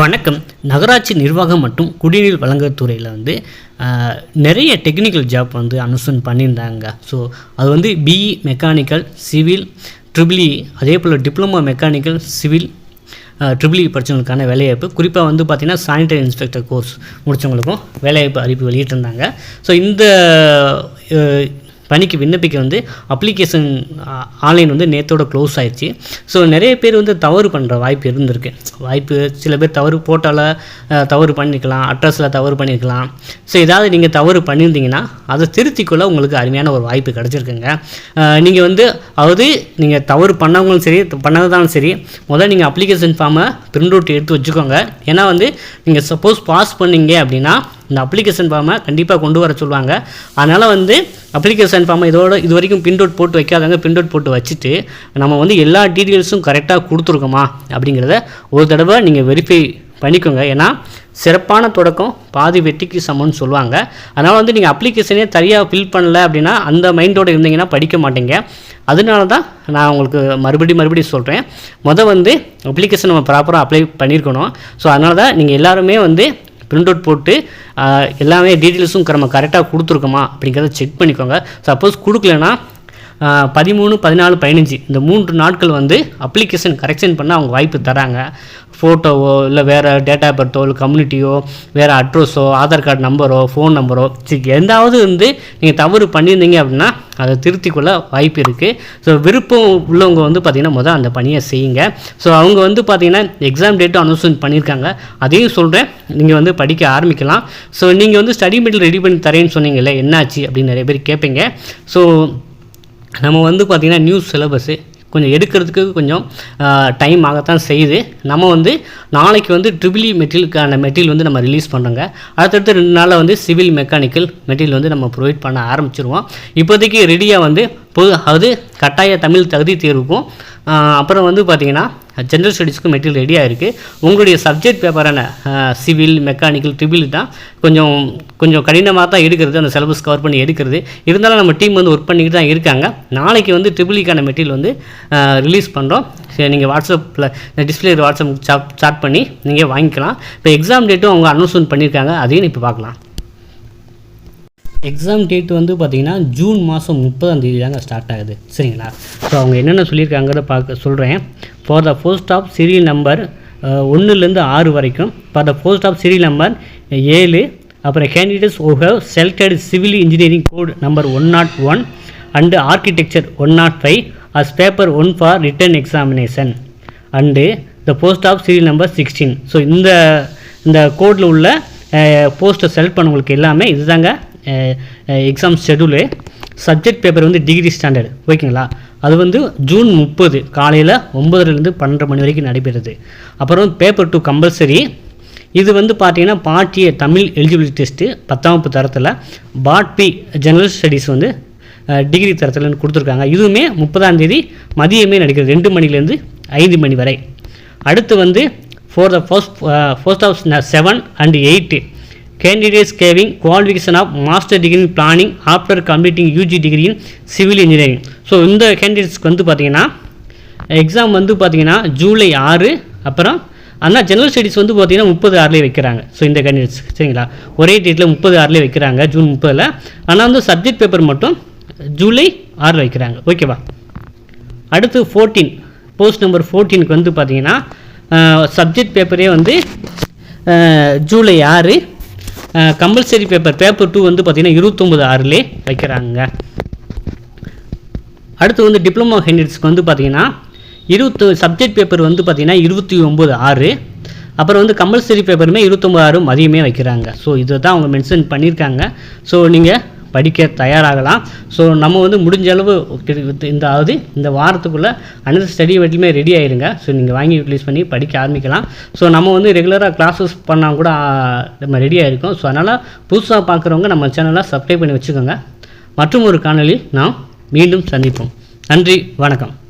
வணக்கம். நகராட்சி நிர்வாகம் மற்றும் குடிநீர் வழங்குற துறையில் வந்து நிறைய டெக்னிக்கல் ஜாப் வந்து அனுசன் பண்ணியிருந்தாங்க. ஸோ அது வந்து பிஇ மெக்கானிக்கல் சிவில் ட்ரிபிள்இ அதே போல் diploma mechanical civil triple E படித்தவங்களுக்கான வேலைவாய்ப்பு. குறிப்பாக வந்து பார்த்திங்கன்னா சானிடரி இன்ஸ்பெக்டர் கோர்ஸ் முடித்தவங்களுக்கும் வேலைவாய்ப்பு அறிவிப்பு வெளியிட்டிருந்தாங்க. ஸோ இந்த பணிக்கு விண்ணப்பிக்க வந்து அப்ளிகேஷன் ஆன்லைன் வந்து நேத்தோட க்ளோஸ் ஆயிடுச்சு ஸோ நிறைய பேர் வந்து தவறு பண்ணுற வாய்ப்பு இருந்திருக்கு. வாய்ப்பு சில பேர் தவறு போட்டால தவறு பண்ணிக்கலாம் அட்ரஸில் தவறு பண்ணியிருக்கலாம் ஸோ ஏதாவது நீங்கள் தவறு பண்ணியிருந்தீங்கன்னா அதை திருத்திக்கொள்ள உங்களுக்கு அருமையான ஒரு வாய்ப்பு கிடச்சிருக்குங்க. நீங்கள் வந்து அதாவது நீங்கள் தவறு பண்ணவங்களும் சரி பண்ணதாலும் சரி முதல்ல நீங்கள் அப்ளிகேஷன் ஃபார்மை பிரிண்ட் அவுட் எடுத்து வச்சுக்கோங்க. ஏன்னா வந்து நீங்கள் சப்போஸ் பாஸ் பண்ணீங்க அப்படின்னா இந்த அப்ளிகேஷன் ஃபார்மை கண்டிப்பாக கொண்டு வர சொல்லுவாங்க. அதனால் வந்து அப்ளிகேஷன் ஃபார்மை இதோட இது வரைக்கும் பிரிண்ட் அவுட் போட்டு வைக்காதவங்க பிரிண்ட் அவுட் போட்டு வச்சுட்டு நம்ம வந்து எல்லா டீட்டெயில்ஸும் கரெக்டாக கொடுத்துருக்கோமா அப்படிங்கிறத ஒரு தடவை நீங்கள் வெரிஃபை பண்ணிக்கோங்க. ஏன்னா சிறப்பான தொடக்கம் பாதி வெற்றிக்கு சமம்னு சொல்லுவாங்க. அதனால் வந்து நீங்கள் அப்ளிகேஷனே சரியாக ஃபில் பண்ணல அப்படின்னா அந்த மைண்டோடு இருந்தீங்கன்னா படிக்க மாட்டீங்க. அதனால தான் நான் உங்களுக்கு மறுபடியும் மறுபடியும் சொல்கிறேன் மொதல் வந்து அப்ளிகேஷன் நம்ம ப்ராப்பராக அப்ளை பண்ணியிருக்கணும் ஸோ அதனால தான் நீங்கள் எல்லாருமே வந்து பிரிண்ட் அவுட் போட்டு எல்லாமே டீட்டெயில்ஸும் நம்ம கரெக்டாக கொடுத்துருக்கோமா அப்படிங்கிறத செக் பண்ணிக்கோங்க. சப்போஸ் கொடுக்கலனா பதிமூணு பதினாலு பதினஞ்சு. இந்த மூன்று நாட்கள் வந்து அப்ளிகேஷன் கரெக்ஷன் பண்ண அவங்க வாய்ப்பு தராங்க. ஃபோட்டோவோ இல்லை வேறு டேட்டா பர்த்தோ இல்லை கம்யூனிட்டியோ வேறு அட்ரஸோ ஆதார் கார்டு நம்பரோ ஃபோன் நம்பரோ சரி எந்தாவது வந்து நீங்கள் தவறு பண்ணியிருந்தீங்க அப்படின்னா அதை திருத்திக்கொள்ள வாய்ப்பு இருக்குது ஸோ விருப்பம் உள்ளவங்க வந்து பார்த்திங்கன்னா முதல் அந்த பணியை செய்யுங்க. ஸோ அவங்க வந்து பார்த்திங்கன்னா எக்ஸாம் டேட்டும் அனௌன்ஸ்மெண்ட் பண்ணியிருக்காங்க. அதையும் சொல்கிறேன் நீங்கள் வந்து படிக்க ஆரம்பிக்கலாம். ஸோ நீங்கள் வந்து ஸ்டடி மெட்டீரியல் ரெடி பண்ணி தரேன்னு சொன்னீங்கல்ல என்னாச்சு அப்படின்னு நிறைய பேர் கேட்பீங்க. ஸோ நம்ம வந்து பார்த்திங்கன்னா நியூஸ் சிலபஸ்ஸு கொஞ்சம் எடுக்கிறதுக்கு கொஞ்சம் டைம் ஆகத்தான் செய்யுது. நம்ம வந்து நாளைக்கு வந்து ட்ரிபிளி மெட்டீரியலுக்கான மெட்டீரியல் வந்து நம்ம ரிலீஸ் பண்ணுறோங்க அடுத்தடுத்து ரெண்டு நாளில் வந்து சிவில் மெக்கானிக்கல் மெட்டீரியல் வந்து நம்ம ப்ரொவைட் பண்ண ஆரம்பிச்சிருவோம். இப்போதைக்கு ரெடியாக வந்து பொது அது கட்டாய தமிழ் தகுதி தேர்வுக்கும் அப்புறம் வந்து பார்த்திங்கன்னா ஜென்ரல் ஸ்டடீஸ்க்கு மெட்டீரியல் ரெடியாக இருக்குது உங்களுடைய சப்ஜெக்ட் பேப்பரான சிவில் மெக்கானிக்கல் ட்ரிபிள் தான் கொஞ்சம் கொஞ்சம் கடினமாக தான் எடுக்கிறது அந்த சிலபஸ் கவர் பண்ணி எடுக்கிறது. இருந்தாலும் நம்ம டீம் வந்து ஒர்க் பண்ணிக்கிட்டு தான் இருக்காங்க. நாளைக்கு வந்து ட்ரிபிளிக்கான மெட்டீரியல் வந்து ரிலீஸ் பண்ணுறோம் சரி நீங்கள் வாட்ஸ்அப்பில் டிஸ்பிளே வாட்ஸ்அப் சாட் பண்ணி நீங்கள் வாங்கிக்கலாம். இப்போ எக்ஸாம் டேட்டும் அவங்க அனௌன்ஸ்மெண்ட் பண்ணியிருக்காங்க அதையும் இப்போ பார்க்கலாம். எக்ஸாம் டேட் வந்து பார்த்தீங்கன்னா ஜூன் மாதம் முப்பதாம் தேதி தாங்க ஸ்டார்ட் ஆகுது. சரிங்களா? ஸோ அவங்க என்னென்ன சொல்லியிருக்காங்கிறத பார்க்க சொல்கிறேன் for the post of serial number ஒன்றுலேருந்து ஆறு வரைக்கும். For the post of serial number ஏழு. அப்புறம் candidates who have selected civil engineering code number one not one and architecture one not five as paper one for written examination and the post of serial number sixteen so இந்த இந்த கோடில் உள்ள போஸ்ட்டை select பண்ணவங்களுக்கு எல்லாமே இதுதாங்க exam schedule subject paper வந்து degree standard ஓகேங்களா? அது வந்து ஜூன் முப்பது காலையில் ஒம்பதுலேருந்து பன்னெண்டு மணி வரைக்கும் நடைபெறுது. அப்புறம் பேப்பர் டூ கம்பல்சரி இது வந்து பார்த்தீங்கன்னா part A Tamil eligibility test பத்தாம் வகுப்பு தரத்தில் பார்ட் பி ஜெனரல் ஸ்டடீஸ் வந்து டிகிரி தரத்தில் கொடுத்துருக்காங்க. இதுவுமே முப்பதாம் தேதி மதியமே நடக்கிறது. ரெண்டு மணிலேருந்து ஐந்து மணி வரை. அடுத்து வந்து for the first first of seven and eight candidates கேவிங் qualification of master degree in planning after completing UG degree in civil engineering so இந்த கேண்டிடேட்ஸ்க்கு வந்து பார்த்தீங்கன்னா எக்ஸாம் வந்து பார்த்தீங்கன்னா ஜூலை ஆறு அப்புறம் ஆனால் ஜெனரல் ஸ்டடீஸ் வந்து பார்த்தீங்கன்னா முப்பது ஆறுலேயே வைக்கிறாங்க. ஸோ இந்த கேண்டிடேட்ஸ் சரிங்களா? ஒரே டேட்டில் முப்பது ஆறுலேயே வைக்கிறாங்க ஜூன் முப்பதில். ஆனால் வந்து சப்ஜெக்ட் பேப்பர் மட்டும் ஜூலை ஆறில் வைக்கிறாங்க. ஓகேவா அடுத்து ஃபோர்டீன் போஸ்ட் நம்பர் ஃபோர்டீனுக்கு வந்து பார்த்தீங்கன்னா சப்ஜெக்ட் பேப்பரே வந்து ஜூலை ஆறு கம்பல்சரி பேப்பர் பேப்பர் டூ வந்து பார்த்தீங்கன்னா இருபத்தொம்பது ஆறுலே வைக்கிறாங்க. அடுத்து வந்து டிப்ளமோ கேண்டிடேட்ஸ்க்கு வந்து பார்த்தீங்கன்னா இருபத்து சப்ஜெக்ட் பேப்பர் வந்து பார்த்தீங்கன்னா இருபத்தி ஒம்பது ஆறு. அப்புறம் வந்து கம்பல்சரி பேப்பருமே இருபத்தொம்பது ஆறு மதியமே வைக்கிறாங்க. ஸோ இதை தான் அவங்க மென்ஷன் பண்ணியிருக்காங்க. ஸோ நீங்கள் படிக்க தயாராகலாம். ஸோ நம்ம வந்து முடிஞ்ச அளவு கிட்ட- இந்த அதாவது இந்த வாரத்துக்குள்ளே அனைத்து ஸ்டடி வட்டிலுமே ரெடி ஆயிருங்க. ஸோ நீங்கள் வாங்கி யூட்டிலைஸ் பண்ணி படிக்க ஆரம்பிக்கலாம். ஸோ நம்ம வந்து ரெகுலராக கிளாஸஸ் பண்ணால் கூட நம்ம ரெடியாக இருக்கோம் ஸோ அதனால் புதுசாக பார்க்குறவங்க நம்ம சேனலை சப்ஸ்கிரைப் பண்ணி வச்சுக்கோங்க. மற்றும் ஒரு காணொலி நாம் மீண்டும் சந்திப்போம். நன்றி வணக்கம்.